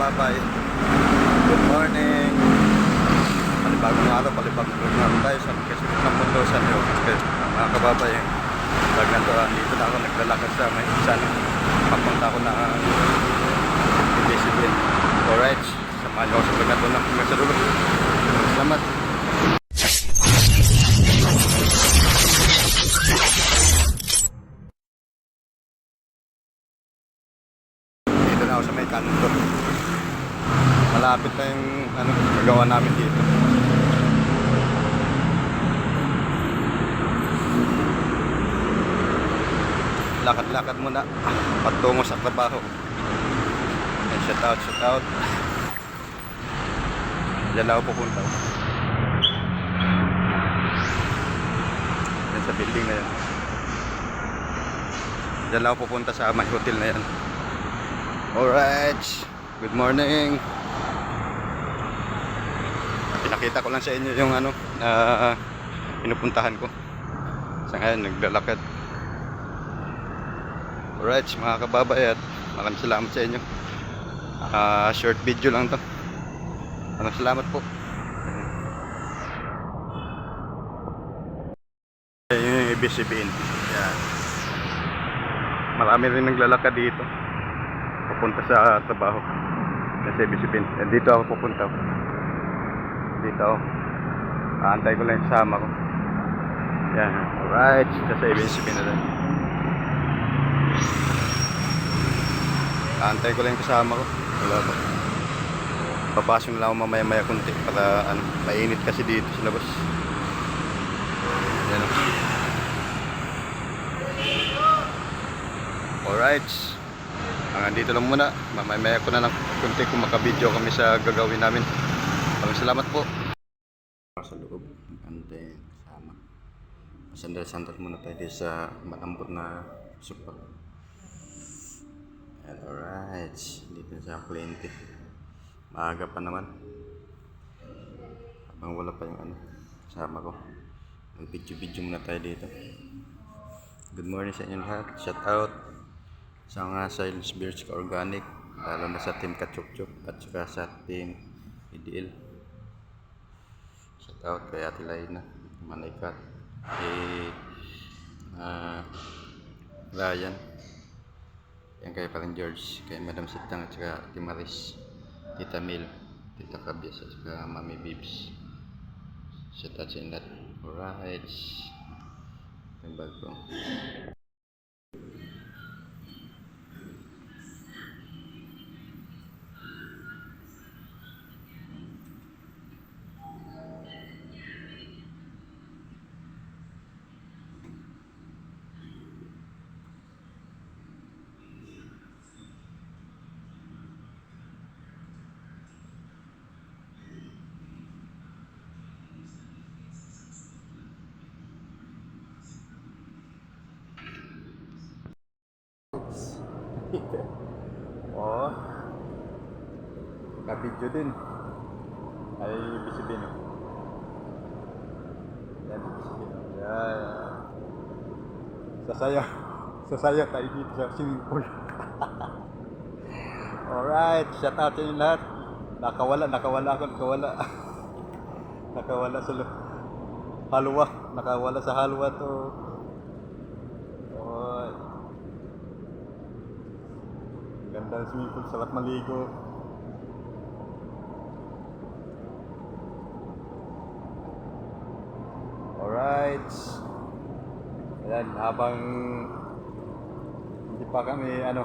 kababay. Good morning. Palibagong araw, palibagong program tayo sa Quezon ng mundo sa New York. Mga kababay, pag nandoon dito na ako naglalakad sa may isan. Papunta ako na discipline. Alright, samahan niyo ako sa pagkatuon ng hanggang sa dulo. Salamat. Dito na ako sa may kanto. Malapit na yung ano, gagawa namin dito. Lakad-lakad muna patungo sa trabaho. And shout out, shout out. Lang ako pupunta. Yan sa building na yan. Lang ako pupunta sa my hotel na yan. Alright. Good morning. Pinakita ko lang sa inyo yung ano na pinupuntahan ko. Sa ngayon, naglalakad. Alright, mga kababay at maraming salamat sa inyo. Ah, short video lang to. Maraming salamat po. Ayan yung ibig sabihin. Marami rin naglalakad dito papunta sa trabaho kasi eh, dito ako pupunta dito. Ako aantay ko lang kasama ko. Yan. Alright. Kasi bisipin na lang aantay ko lang kasama ko. Wala pa papasok na lang ako mamaya maya kunti para ano, mainit kasi dito sa labas. Yan. O alright. Hanggang dito lang muna. Mamaya ko na ng kunti kung makabideo kami sa gagawin namin. Maraming salamat po. Sa loob, ante kasama. Sandal-sandal muna tayo sa malambot na super. And alright, dito sa kliyente. Maaga pa naman. Habang wala pa yung ano, kasama ko. Mag-video-video muna tayo dito. Good morning sa inyo lahat. Shout out sa mga Silence Beers Organic lalo na sa Team Kachukchuk at saka sa Team shout out kay Ate Laina Manikat. Kay uh, Ryan yan. Kay Parang George kay Madam Sitang at saka Ate Maris Tita Mil Tita Kabias at saka Mami Bibs. Sa inyo lahat alright. Yung bag Oo. Ka-video din. Ay, oh. Yan, oh. Yan. Sasaya. Sasaya tayo dito sa swimming pool. Alright, shout out sa inyo lahat. Nakawala, nakawala ako, nakawala. nakawala sa halwa. Nakawala sa halwa to. Alright. Ganda ng swimming pool, sarap maligo. Alright. Ayan, habang hindi pa kami, ano,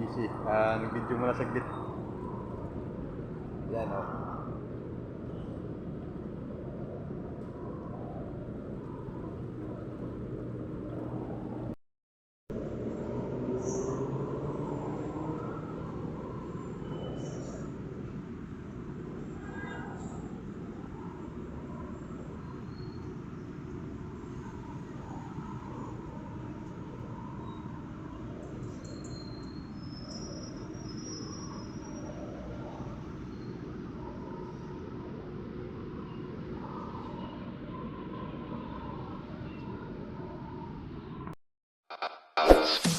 busy. Ah, nag-video muna saglit. Yan, oh. Earth.